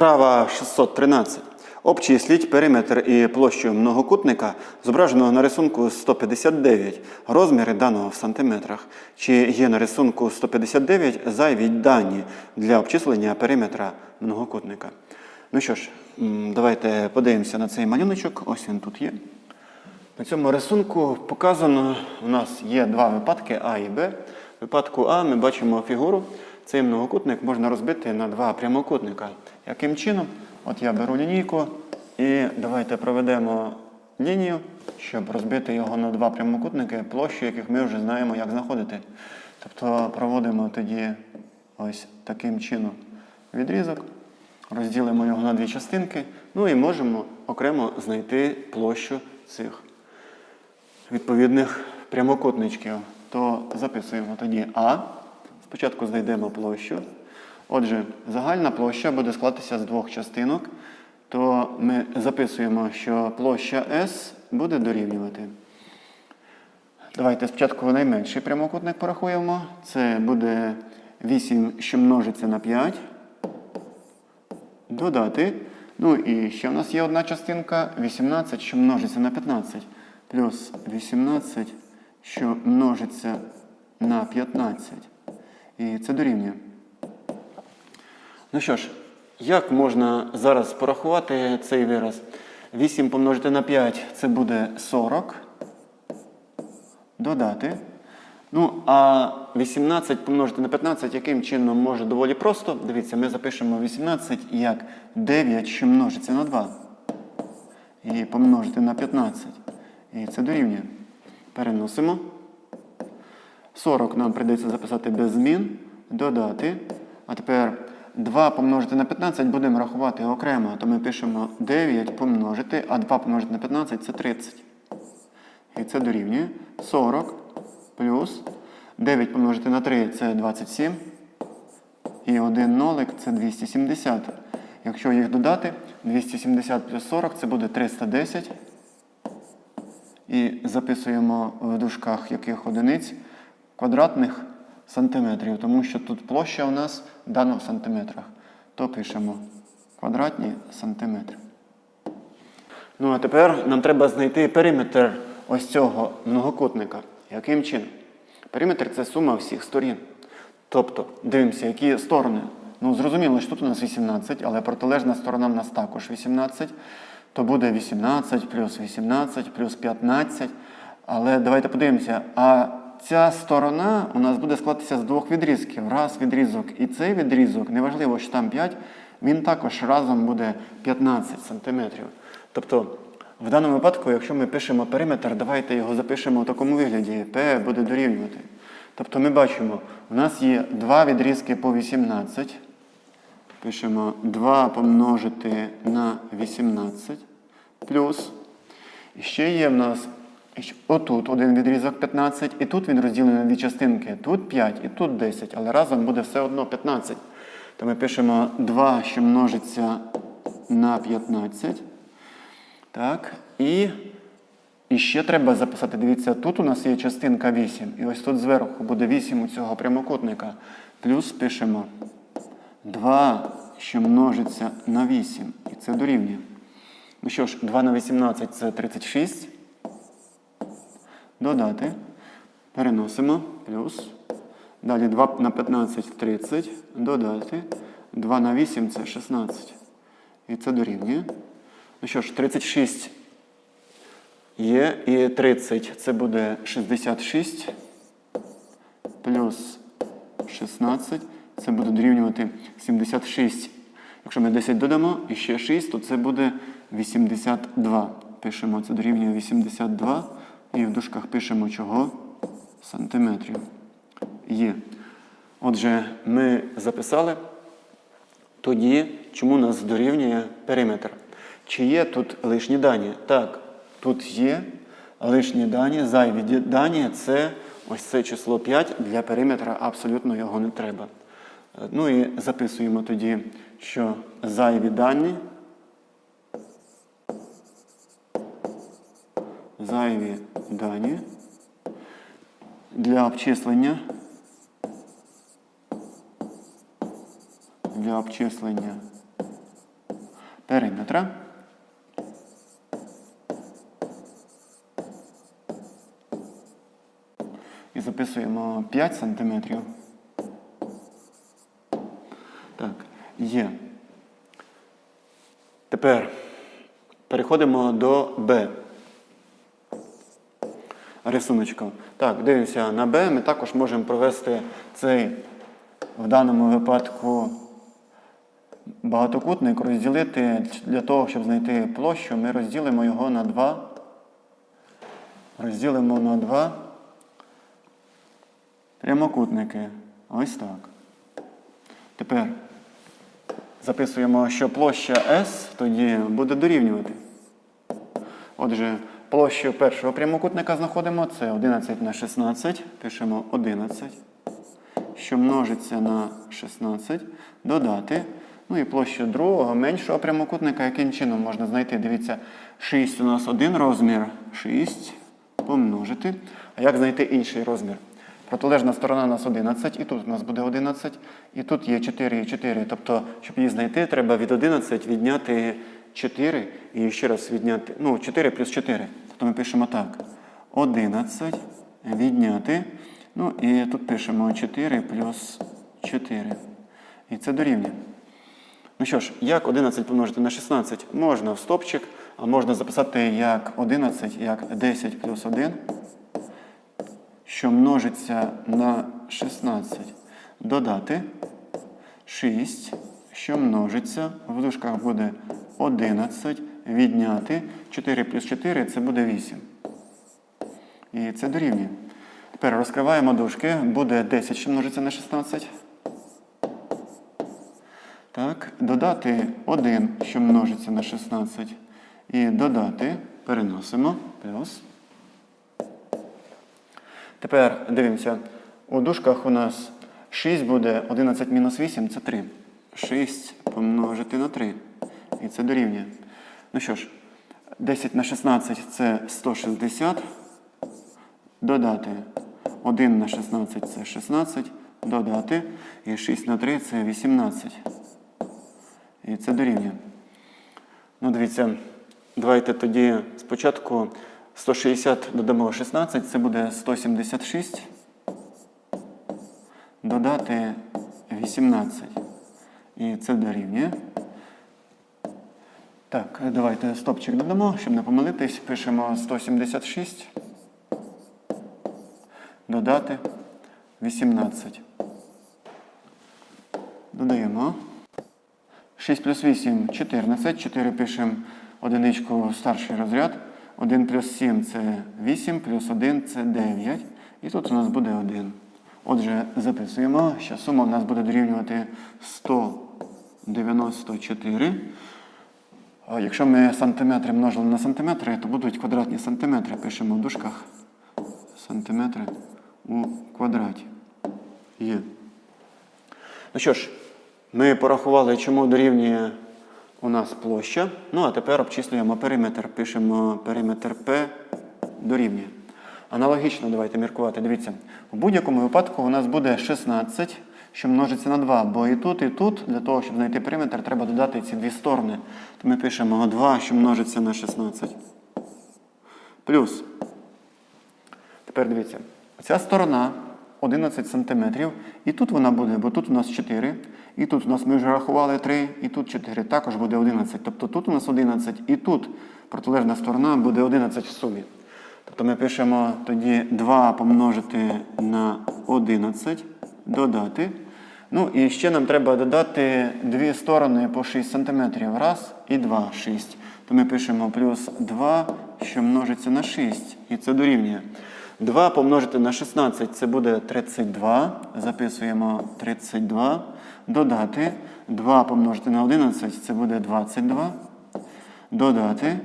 Вправа 613. Обчисліть периметр і площу многокутника, зображеного на рисунку 159, розміри даного в сантиметрах. Чи є на рисунку 159 зайві дані для обчислення периметра многокутника? Ну що ж, давайте подивимося на цей малюночок. Ось він тут є. На цьому рисунку показано, у нас є два випадки А і Б. В випадку А ми бачимо фігуру. Цей многокутник можна розбити на два прямокутника. Яким чином? От я беру лінійку і давайте проведемо лінію, щоб розбити його на два прямокутники, площі яких ми вже знаємо, як знаходити. Тобто проводимо тоді ось таким чином відрізок, розділимо його на дві частинки, ну і можемо окремо знайти площу цих відповідних прямокутничків, то записуємо тоді А. Спочатку знайдемо площу. Отже, загальна площа буде складатися з двох частинок, то ми записуємо, що площа S буде дорівнювати. Давайте спочатку найменший прямокутник порахуємо. Це буде 8, що множиться на 5. Додати. Ну і ще в нас є одна частинка 18, що множиться на 15. Плюс 18, що множиться на 15. І це дорівнює. Ну що ж, як можна зараз порахувати цей вираз? 8 помножити на 5 це буде 40. Додати. Ну, а 18 помножити на 15, яким чином може доволі просто. Дивіться, ми запишемо 18 як 9, що множиться на 2. І помножити на 15. І це дорівнює. Переносимо. 40 нам прийдеться записати без змін. Додати. А тепер 2 помножити на 15 будемо рахувати окремо. То ми пишемо 9 помножити, а 2 помножити на 15 це 30. І це дорівнює 40 плюс 9 помножити на 3 це 27. І 1 нолик це 270. Якщо їх додати, 270 плюс 40 це буде 310. І записуємо в дужках яких одиниць квадратних сантиметрів, тому що тут площа у нас дана в сантиметрах. То пишемо квадратні сантиметри. Ну а тепер нам треба знайти периметр ось цього многокутника. Яким чином? Периметр це сума всіх сторін. Тобто, дивимося, які сторони. Ну, зрозуміло, що тут у нас 18, але протилежна сторона в нас також 18. То буде 18 плюс 18 плюс 15. Але давайте подивимося, а ця сторона у нас буде складатися з двох відрізків. Раз відрізок і цей відрізок, неважливо, що там 5, він також разом буде 15 сантиметрів. Тобто, в даному випадку, якщо ми пишемо периметр, давайте його запишемо в такому вигляді. P буде дорівнювати. Тобто ми бачимо, у нас є два відрізки по 18. Пишемо 2 помножити на 18 плюс. І ще є в нас отут один відрізок 15, і тут він розділений на дві частинки. Тут 5 і тут 10, але разом буде все одно 15. То ми пишемо 2, що множиться на 15. Так, і, і ще треба записати. Дивіться, тут у нас є частинка 8. І ось тут зверху буде 8 у цього прямокутника. Плюс пишемо 2, що множиться на 8. І це дорівнює. Ну що ж, 2 на 18 це 36. Додати. Переносимо. Плюс. Далі 2 на 15 30. Додати. 2 на 8 це 16. І це дорівнює. Ну що ж, 36 є. І 30 це буде 66. Плюс 16. Це буде дорівнювати 76. Якщо ми 10 додамо і ще 6, то це буде 82. Пишемо, це дорівнює 82. І в дужках пишемо чого? Сантиметрів. Є. Отже, ми записали тоді, чому нас дорівнює периметр. Чи є тут лишні дані? Так, тут є лишні дані, зайві дані це ось це число 5 для периметра, абсолютно його не треба. Е, Ну і записуємо тоді, що зайві дані. Зайві дані для обчислення. Для обчислення периметра. І записуємо 5 сантиметрів. Так, є. Тепер переходимо до Б. Рисуночку. Так, дивимося на Б. Ми також можемо провести цей в даному випадку багатокутник, розділити для того, щоб знайти площу, ми розділимо його на 2. Розділимо на 2 прямокутники. Ось так. Тепер записуємо, що площа S тоді буде дорівнювати. Отже, площу першого прямокутника знаходимо. Це 11 на 16. Пишемо 11, що множиться на 16. Додати. Ну і площу другого меншого прямокутника, яким чином можна знайти? Дивіться, 6 у нас один розмір. 6 помножити. А як знайти інший розмір? Протилежна сторона у нас 11, і тут у нас буде 11, і тут є 4 і 4. Тобто, щоб її знайти, треба від 11 відняти 4 і ще раз відняти. Ну, 4 плюс 4. Тобто ми пишемо так. 11 відняти. Ну і тут пишемо 4 плюс 4. І це дорівнює. Ну що ж, як 11 помножити на 16? Можна в стопчик, а можна записати як 11, як 10 плюс 1 що множиться на 16, додати 6, що множиться, в дужках буде 11, відняти 4 плюс 4 це буде 8. І це дорівнює. Тепер розкриваємо дужки, буде 10, що множиться на 16. Так, додати 1, що множиться на 16. І додати, переносимо, плюс. Тепер дивимося. У дужках у нас 6 буде 11 мінус 8 це 3. 6 помножити на 3. І це дорівнює. Ну що ж, 10 на 16 це 160. Додати 1 на 16 це 16. Додати. І 6 на 3 це 18. І це дорівнює. Ну, дивіться, давайте тоді спочатку 160 додамо 16, це буде 176. Додати 18. І це дорівнює. Так, давайте стопчик додамо, щоб не помилитись. Пишемо 176. Додати 18. Додаємо. 6 плюс 8 14. 4 пишемо одиничку старший розряд. 1 плюс 7 це 8, плюс 1 це 9. І тут у нас буде 1. Отже, записуємо, що сума у нас буде дорівнювати 194. Якщо ми сантиметри множили на сантиметри, то будуть квадратні сантиметри. Пишемо в дужках сантиметри у квадраті. Є. Ну що ж, ми порахували, чому дорівнює у нас площа. Ну, а тепер обчислюємо периметр. Пишемо периметр P дорівнює. Аналогічно, давайте міркувати. Дивіться, в будь-якому випадку у нас буде 16, що множиться на 2. Бо і тут, і тут, для того, щоб знайти периметр, треба додати ці дві сторони. То ми пишемо 2, що множиться на 16. Плюс. Тепер дивіться, ця сторона 11 см. І тут вона буде, бо тут у нас 4. І тут у нас ми вже рахували 3, і тут 4. Також буде 11. Тобто тут у нас 11, і тут протилежна сторона буде 11 в сумі. Тобто ми пишемо тоді 2 помножити на 11, додати. Ну і ще нам треба додати дві сторони по 6 см. Раз і 2, 6. То ми пишемо плюс 2, що множиться на 6. І це дорівнює. 2 помножити на 16 це буде 32. Записуємо 32. Додати. 2 помножити на 11 це буде 22. Додати.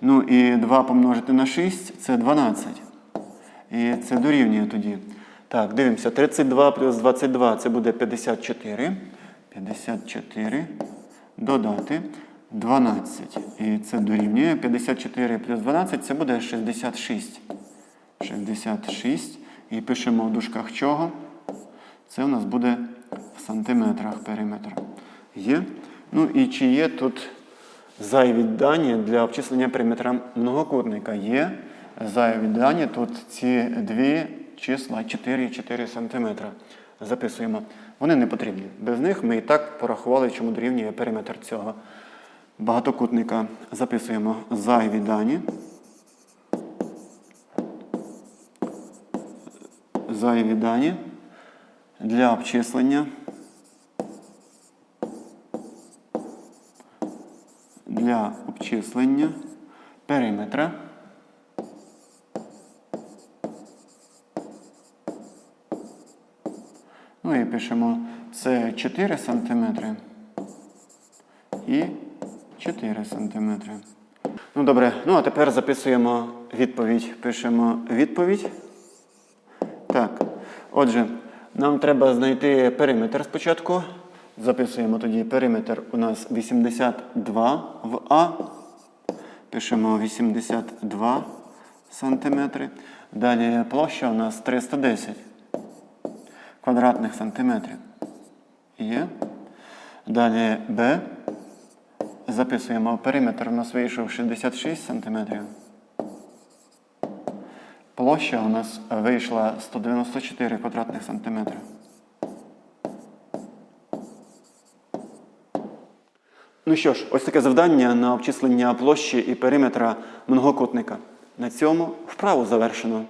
Ну і 2 помножити на 6 це 12. І це дорівнює тоді. Так, дивимося. 32 плюс 22 це буде 54. 54. Додати 12. І це дорівнює. 54 плюс 12 це буде 66. 66. І пишемо в дужках чого. Це у нас буде в сантиметрах периметр. Є. Ну і чи є тут зайві дані для обчислення периметра многокутника. Є зайві дані. Тут ці дві числа 4 4 см. Записуємо. Вони не потрібні. Без них ми і так порахували, чому дорівнює периметр цього багатокутника. Записуємо зайві дані. Зайві дані для обчислення. Для обчислення периметра. Ну і пишемо це 4 см і 4 см. Ну добре, ну а тепер записуємо відповідь. Пишемо відповідь. Так. Отже, нам треба знайти периметр спочатку. Записуємо тоді периметр у нас 82 в А. Пишемо 82 сантиметри. Далі площа у нас 310 квадратних сантиметрів. Є. Далі Б. Записуємо периметр у нас вийшов 66 сантиметрів. Площа у нас вийшла 194 квадратних сантиметрів. Ну що ж, ось таке завдання на обчислення площі і периметра многокутника. На цьому вправу завершено.